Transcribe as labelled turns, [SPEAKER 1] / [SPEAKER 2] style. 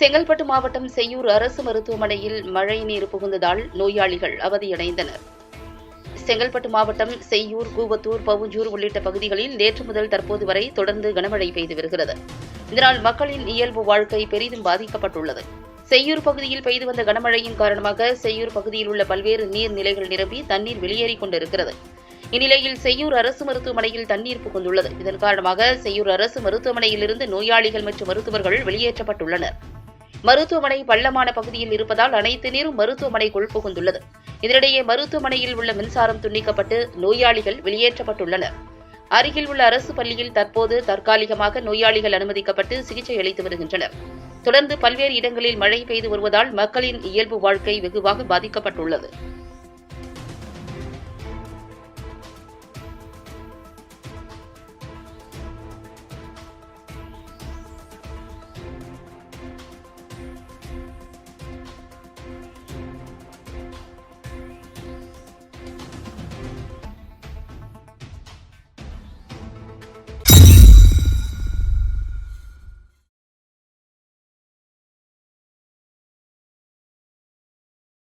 [SPEAKER 1] செங்கல்பட்டு மாவட்டம் செய்யூர் அரசு மருத்துவமனையில் மழை நீர் புகுந்ததால் நோயாளிகள் அவதியடைந்தனர். செங்கல்பட்டு மாவட்டம் செய்யூர் கூவத்தூர் பவுஞ்சூர் உள்ளிட்ட பகுதிகளில் நேற்று முதல் தற்போது வரை தொடர்ந்து கனமழை பெய்து வருகிறது. இதனால் மக்களின் இயல்பு வாழ்க்கை பெரிதும் பாதிக்கப்பட்டுள்ளது. செய்யூர் பகுதியில் பெய்து வந்த கனமழையின் காரணமாக செய்யூர் பகுதியில் உள்ள பல்வேறு நீர்நிலைகள் நிரம்பி தண்ணீர் வெளியேறிக் கொண்டிருக்கிறது. இந்நிலையில் செய்யூர் அரசு மருத்துவமனையில் தண்ணீர் புகுந்துள்ளது. இதன் காரணமாக செய்யூர் அரசு மருத்துவமனையிலிருந்து நோயாளிகள் மற்றும் மருத்துவர்கள் வெளியேற்றப்பட்டுள்ளனர். மருத்துவமனை பள்ளமான பகுதியில் இருப்பதால் அனைத்து நீரும் மருத்துவமனைக்குள் புகுந்துள்ளது இதனிடையே மருத்துவமனையில் உள்ள மின்சாரம் துண்டிக்கப்பட்டு நோயாளிகள் வெளியேற்றப்பட்டுள்ளனர். அருகில் உள்ள அரசு பள்ளியில் தற்போது தற்காலிகமாக நோயாளிகள் அனுமதிக்கப்பட்டு சிகிச்சை அளித்து வருகின்றனர். தொடர்ந்து பல்வேறு இடங்களில் மழை பெய்து வருவதால் மக்களின் இயல்பு வாழ்க்கை வெகுவாக பாதிக்கப்பட்டுள்ளது.